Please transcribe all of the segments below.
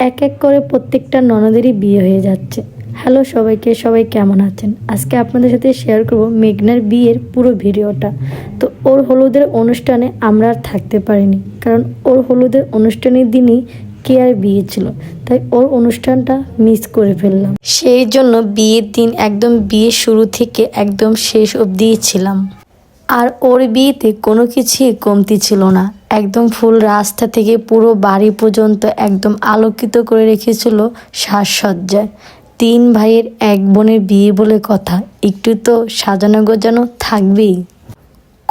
এক এক করে প্রত্যেকটা ননদেরই বিয়ে হয়ে যাচ্ছে। হ্যালো সবাইকে, সবাই কেমন আছেন? আজকে আপনাদের সাথে শেয়ার করব মেঘনার বিয়ের পুরো ভিডিওটা। তো ওর হলুদের অনুষ্ঠানে আমরা আর থাকতে পারিনি, কারণ ওর হলুদের অনুষ্ঠানের দিনই কেয়ার বিয়ে ছিল, তাই ওর অনুষ্ঠানটা মিস করে ফেললাম। সেই জন্য বিয়ের দিন একদম বিয়ে শুরু থেকে একদম শেষ অবধি ছিলাম। আর ওর বিয়েতে কোনো কিছুই কমতি ছিল না। একদম ফুল রাস্তা থেকে পুরো বাড়ি পর্যন্ত একদম আলোকিত করে রেখেছিল সাজসজ্জায়। তিন ভাইয়ের এক বোনের বিয়ে বলে কথা, একটু তো সাজানো গোজানো থাকবেই।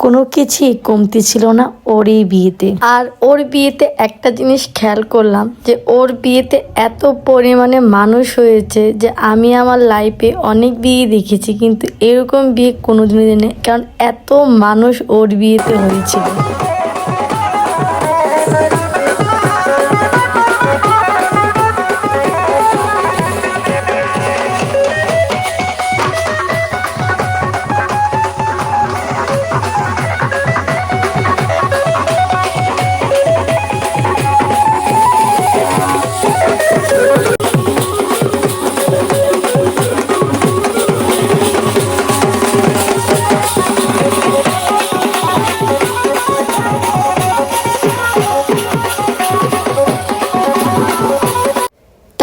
কোনো কিছুই কমতি ছিল না ওর এই বিয়েতে। আর ওর বিয়েতে একটা জিনিস খেয়াল করলাম যে ওর বিয়েতে এত পরিমাণে মানুষ হয়েছে যে আমি আমার লাইফে অনেক বিয়ে দেখেছি, কিন্তু এরকম বিয়ে কোনোদিনই নেই কারণ এত মানুষ ওর বিয়েতে হয়েছিল।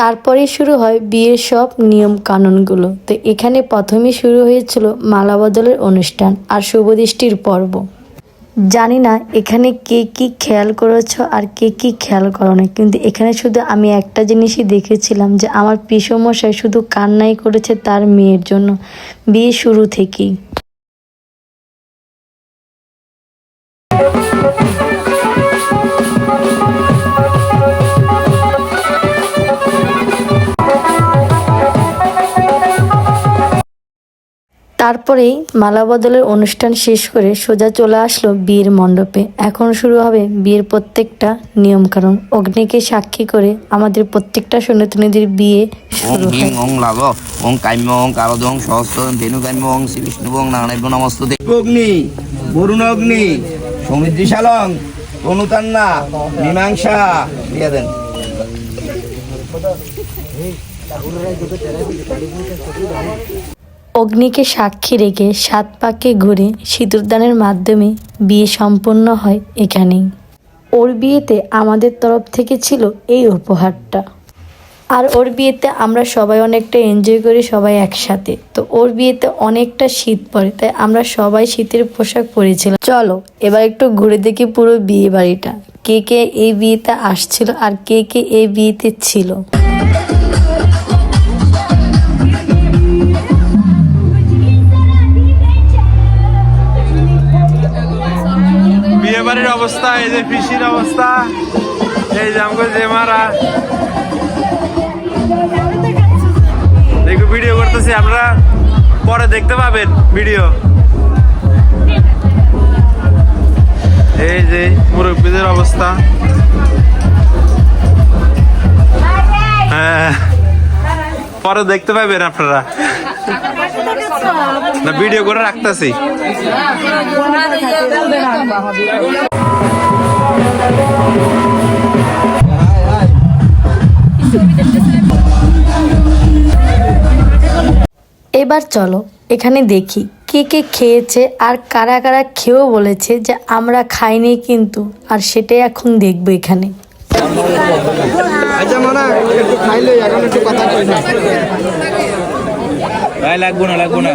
তারপরে শুরু হয় বিয়ের সব নিয়ম কানুনগুলো তো এখানে প্রথমে শুরু হয়েছিল মালা বদলের অনুষ্ঠান আর শুভদৃষ্টির পর্ব। জানি না এখানে কে কি খেয়াল করেছ আর কে কি খেয়াল করো না কিন্তু এখানে শুধু আমি একটা জিনিসই দেখেছিলাম যে আমার পিসমশাই শুধু কান্নাই করেছে তার মেয়ের জন্য। বিয়ে শুরু থেকেই। তারপরেই মালা বদলের অনুষ্ঠান শেষ করে সোজা চলে আসলো বিয়ের মণ্ডপে। এখন শুরু হবে বিয়ের প্রত্যেকটা নিয়মকানুন। অগ্নিকে সাক্ষী করে আমাদের প্রত্যেকটা সনাতনীদের বিয়ে ওং শুরু হয়। ওং লাভ ওং কাম্য ওং কারদং সহস্র ধেনু কাম্য ওং শ্রী বিষ্ণু ওং নারায়ণ নমস্তুতে। অগ্নি বরুণ অগ্নি সমৃদ্ধি শালং তনুতান্না মীমাংসা দিয়ে দেন। অগ্নিকে সাক্ষী রেখে সাত পাকে ঘুরে সিঁদুরদানের মাধ্যমে বিয়ে সম্পন্ন হয় এখানেই। ওর বিয়েতে আমাদের তরফ থেকে ছিল এই উপহারটা। আর ওর বিয়েতে আমরা সবাই অনেকটা এনজয় করি সবাই একসাথে। তো ওর বিয়েতে অনেকটা শীত পড়ে, তাই আমরা সবাই শীতের পোশাক পরেছিলাম। চলো, এবার একটু ঘুরে দেখি পুরো বিয়ে বাড়িটা কে কে এই বিয়েতে আসছিল আর কে কে এই বিয়েতে ছিল। বিয়ে বাড়ির অবস্থা, এই যে পিসির অবস্থা, এই যে আমাকে যে মারা। দেখো ভিডিও করতেছি আপনারা পরে দেখতে পাবেন ভিডিও এই যে মুরব্বীদের অবস্থা। হ্যাঁ। পরে দেখতে পাবেন আপনারা। না ভিডিও করে রাখতেছি। এবার চলো, এখানে দেখি কে কে খেয়েছে আর কারা কারা খেয়েও বলেছে যে আমরা খাইনি কিন্তু, আর সেটাই এখন দেখব এখানে। আচ্ছা মানে একটু খাইলে এখন একটু কথা কই না ভাই লাগবো না লাগবো না।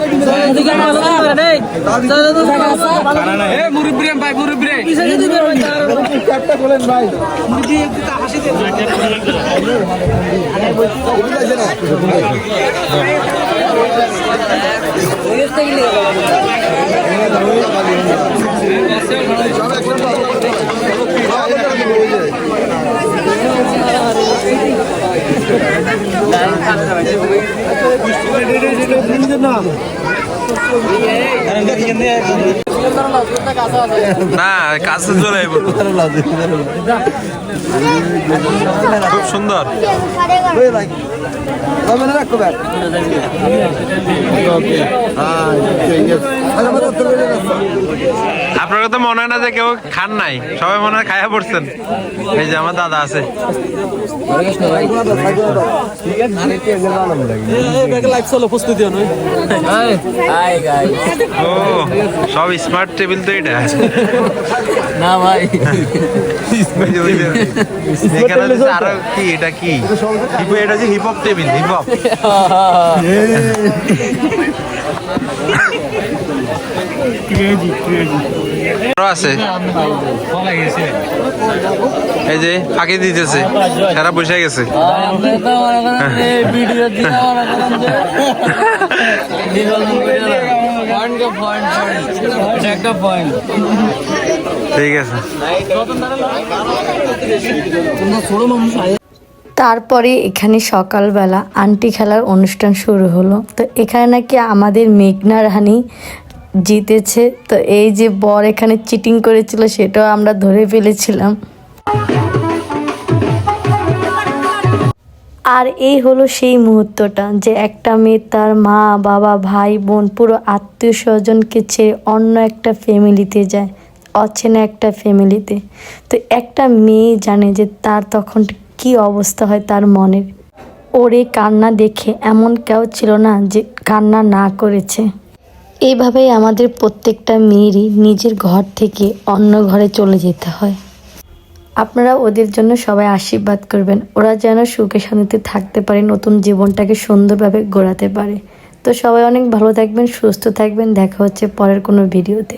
ভাই না কাছে চলে খুব সুন্দর। মনে রাখো ব্যাগ আপনার তো মনে হয় না যে কেউ খান নাই। সবাই মনে হয় খায়া পড়ছেন। এই যে আমার দাদা আছে। ও সব স্মার্ট টেবিল তো এটা। না ভাই এখানে আরও কি এটা কি এটা যে hip hop table hip hop আছে এই যে ফাঁকি দিতেছে সারা বসে গেছে মনে ভিডিও ঠিক আছে। তারপরে এখানে সকালবেলা আন্টি খেলার অনুষ্ঠান শুরু হলো। তো এখানে নাকি আমাদের মেঘনা রানী জিতেছে। তো এই যে বর এখানে চিটিং করেছিল সেটাও আমরা ধরে ফেলেছিলাম। আর এই হলো সেই মুহূর্তটা যে একটা মেয়ে তার মা, বাবা, ভাই, বোন পুরো আত্মীয় স্বজনকে ছেড়ে অন্য একটা ফ্যামিলিতে যায়, অচেনা একটা ফ্যামিলিতে। তো একটা মেয়ে জানে যে তার তখন কি অবস্থা হয় তার মনের। ওরে কান্না দেখে এমন কেউ ছিল না যে কান্না না করেছে। এইভাবেই আমাদের প্রত্যেকটা মেয়েরই নিজের ঘর থেকে অন্য ঘরে চলে যেতে হয়। আপনারা ওদের জন্য সবাই আশীর্বাদ করবেন। ওরা যেন সুখে শান্তিতে থাকতে পারে, নতুন জীবনটাকে সুন্দরভাবে গড়াতে পারে। তো সবাই অনেক ভালো থাকবেন, সুস্থ থাকবেন। দেখা হচ্ছে পরের কোনো ভিডিওতে।